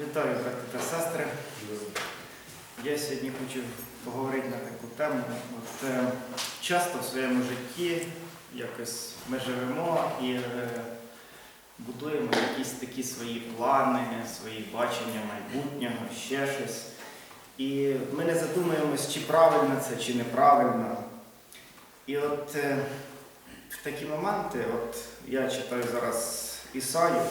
Вітаю, брати та сестри. Я сьогодні хочу поговорити на таку тему. От, е, часто в своєму житті якось ми живемо і е, будуємо якісь такі свої плани, свої бачення майбутнього, ще щось. І ми не задумуємось, чи правильно це, чи неправильно. І от е, в такі моменти, от я читаю зараз Ісаю,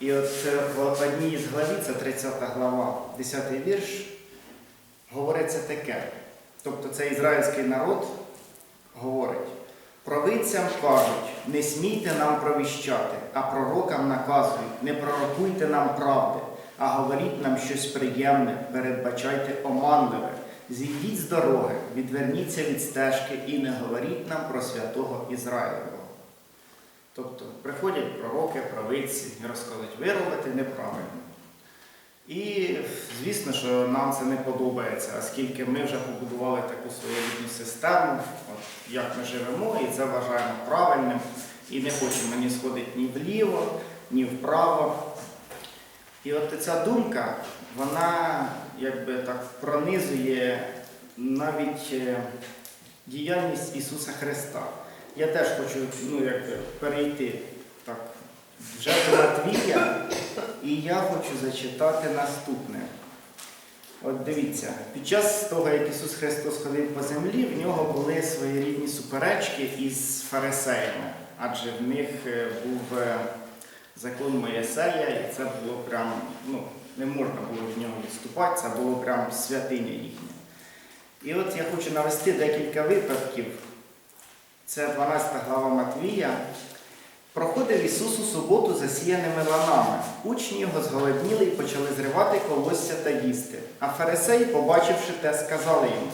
і от е, в одній з главі, це 30 глава, 10 вірш, говориться таке. Тобто це ізраїльський народ говорить, провидцям кажуть, не смійте нам провіщати, а пророкам наказують, не пророкуйте нам правди, а говоріть нам щось приємне, передбачайте оманливе. Зійдіть з дороги, відверніться від стежки і не говоріть нам про святого Ізраїлевого. Тобто приходять пророки, провидці і розказують, ви робите неправильно. І звісно, що нам це не подобається, оскільки ми вже побудували таку своєрідну систему, от, як ми живемо, і це вважаємо правильним. І не хочемо ні сходити ні вліво, ні вправо. І от ця думка, вона якби так пронизує навіть е, діяльність Ісуса Христа. Я теж хочу ну, якби, перейти так, вже до Матвія, і я хочу зачитати наступне. От дивіться, під час того, як Ісус Христос ходив по землі, в нього були своєрідні суперечки із фарисеями, адже в них е, був е, закон Моєсея, і це було прям, ну, не можна було від нього відступати, це було прям святиня їхня. І от я хочу навести декілька випадків. Це 12 глава Матвія. Проходив Ісус у суботу засіяними ланами. Учні його зголодніли і почали зривати колосся та їсти. А фарисеї, побачивши те, сказали йому: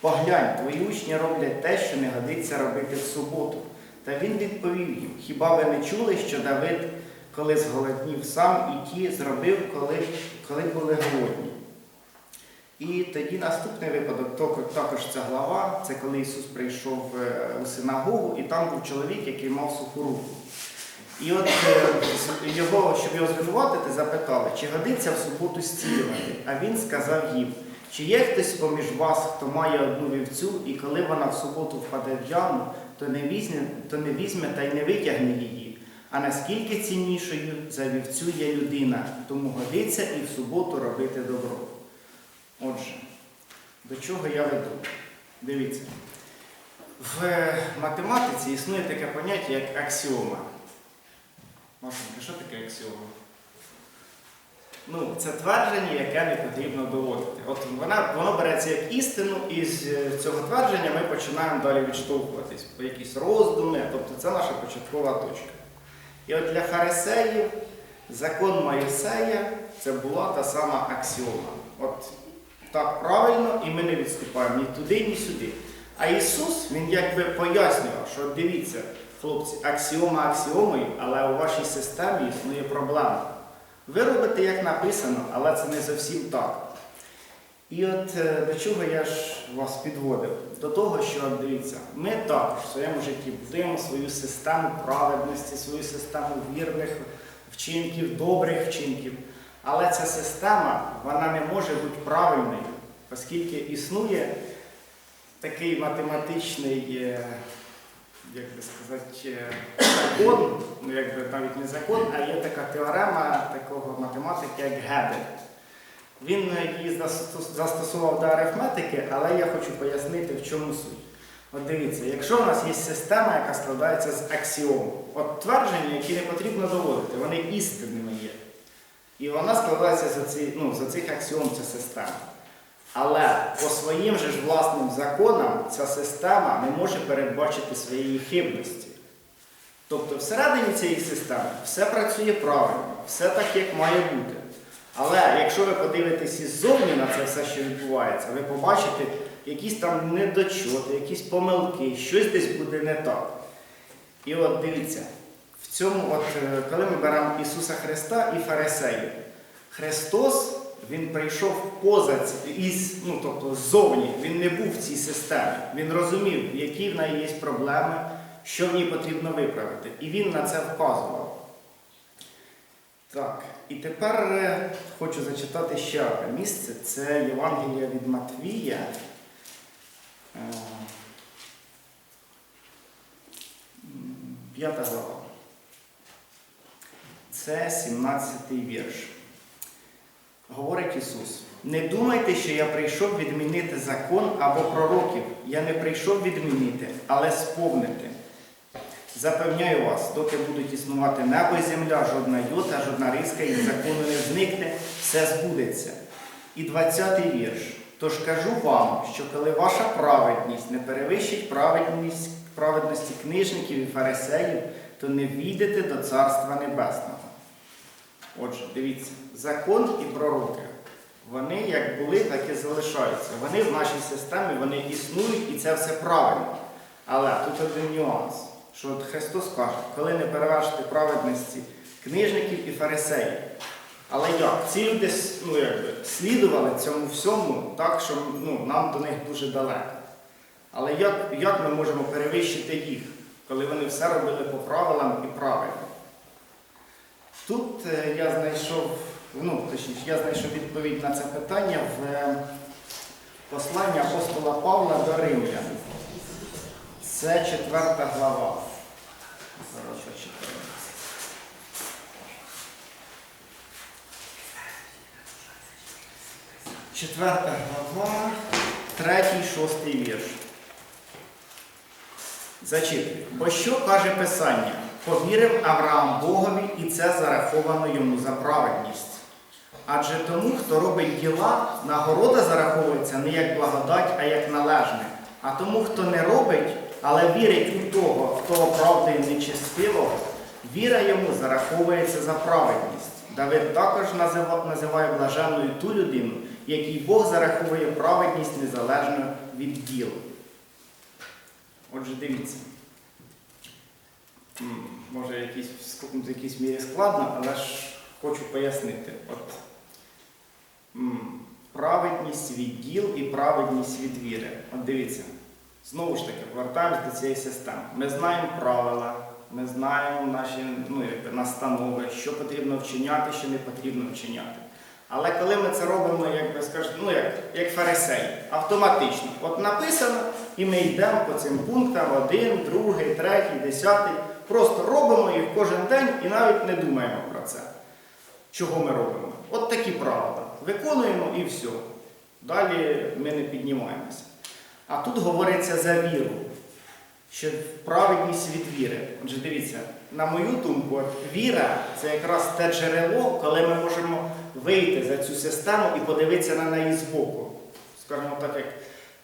Поглянь, твої учні роблять те, що не годиться робити в суботу. Та він відповів їм: Хіба ви не чули, що Давид, коли зголоднів сам, і ті зробив, коли, коли були голодні? І тоді наступний випадок, також ця глава, це коли Ісус прийшов е, у синагогу, і там був чоловік, який мав суху руку. І от е, його, щоб його звинуватити, запитали, чи годиться в суботу зцілювати. А він сказав їм, чи є хтось поміж вас, хто має одну вівцю, і коли вона в суботу впаде в яму, то не візьме, то не візьме та й не витягне її. А наскільки ціннішою за вівцю є людина, тому годиться і в суботу робити добро. Отже, до чого я веду? Дивіться. В математиці існує таке поняття, як аксіома. Машенька, що таке аксіома? Ну, це твердження, яке не потрібно доводити. От вона, воно береться як істину, і з цього твердження ми починаємо далі відштовхуватись по якісь роздуми, тобто це наша початкова точка. І от для фарисеїв закон Моїсея це була та сама аксіома. От так правильно, і ми не відступаємо ні туди, ні сюди. А Ісус, Він якби пояснював, що дивіться, хлопці, аксіома аксіомою, але у вашій системі існує проблема. Ви робите, як написано, але це не зовсім так. І от е, до чого я ж вас підводив? До того, що дивіться, ми також в своєму житті будуємо свою систему праведності, свою систему вірних вчинків, добрих вчинків. Але ця система вона не може бути правильною, оскільки існує такий математичний, е, як би сказати, е, закон, ну якби навіть не закон, а є така теорема такого математика, як Гебель. Він її застос- застосував до арифметики, але я хочу пояснити, в чому суть. От дивіться, якщо у нас є система, яка складається з аксіом, от твердження, які не потрібно доводити, вони істинними є. І вона складається з, оці, ну, з оцих аксіом, ця система. Але по своїм же ж власним законам ця система не може передбачити своєї хибності. Тобто всередині цієї системи все працює правильно, все так, як має бути. Але якщо ви подивитесь іззовні на це все, що відбувається, ви побачите якісь там недочоти, якісь помилки, щось десь буде не так. І от дивіться, в цьому, от, е, коли ми беремо Ісуса Христа і Фарисеїв, Христос Він прийшов поза із, ну, тобто ззовні, він не був в цій системі. Він розумів, які в неї є проблеми, що в ній потрібно виправити. І він на це вказував. Так. І тепер е, хочу зачитати ще одне місце. Це Євангелія від Матвія. Е, П'ята глава. Це 17 вірш. Говорить Ісус: Не думайте, що я прийшов відмінити закон або пророків. Я не прийшов відмінити, але сповнити. Запевняю вас, доки будуть існувати небо і земля, жодна йота, жодна риска із закону не зникне, все збудеться. І 20 вірш. Тож кажу вам, що коли ваша праведність не перевищить праведність, праведності книжників і фарисеїв, то не війдете до Царства Небесного. Отже, дивіться, закон і пророки, вони як були, так і залишаються. Вони в нашій системі, вони існують і це все правильно. Але тут один нюанс, що от Христос каже, коли не перевершити праведності книжників і фарисеїв. Але як? Ці люди ну, якби, слідували цьому всьому так, що ну, нам до них дуже далеко. Але як, як ми можемо перевищити їх, коли вони все робили по правилам і правильно? Тут е, я знайшов, ну, точніше, я знайшов відповідь на це питання в е, посланні апостола Павла до Римлян. Це четверта глава. Четверта глава, третій, шостий вірш. Зачитую. Бо що каже Писання? Повірив Авраам Богові, і це зараховано йому за праведність. Адже тому, хто робить діла, нагорода зараховується не як благодать, а як належне. А тому, хто не робить, але вірить у того, хто оправдує нечестивого, віра йому зараховується за праведність. Давид також називає блаженною ту людину, якій Бог зараховує праведність незалежно від діл. Отже, дивіться. Може, якісь, в якійсь мірі складно, але ж хочу пояснити. От, праведність від діл і праведність від віри. От дивіться, знову ж таки, повертаємось до цієї системи. Ми знаємо правила, ми знаємо наші ну, якби, настанови, що потрібно вчиняти, що не потрібно вчиняти. Але коли ми це робимо, як би скажете, ну як, як фарисеї, автоматично. От написано, і ми йдемо по цим пунктам один, другий, третій, десятий. Просто робимо їх кожен день і навіть не думаємо про це. Чого ми робимо? От такі правила. Виконуємо і все. Далі ми не піднімаємося. А тут говориться за віру, що праведність від віри. Отже, дивіться, на мою думку, віра це якраз те джерело, коли ми можемо вийти за цю систему і подивитися на неї збоку. Скажімо так, як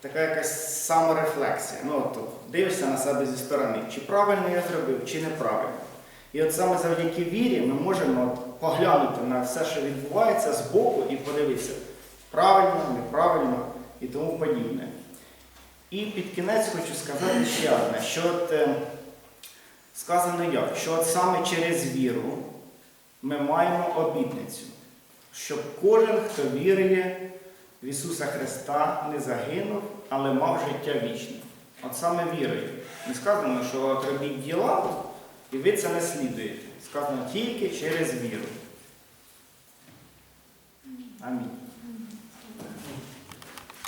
така якась саморефлексія. Ну, от, дивишся на себе зі сторони, чи правильно я зробив, чи неправильно. І от саме завдяки вірі ми можемо от поглянути на все, що відбувається збоку, і подивитися, правильно, неправильно і тому подібне. І під кінець хочу сказати ще одне, що от, е, сказано як, що от саме через віру ми маємо обітницю, щоб кожен, хто вірує в Ісуса Христа, не загинув, але мав життя вічне. От саме вірою. Не сказано, що робіть діла, і ви це не слідуєте. Сказано тільки через віру. Амінь.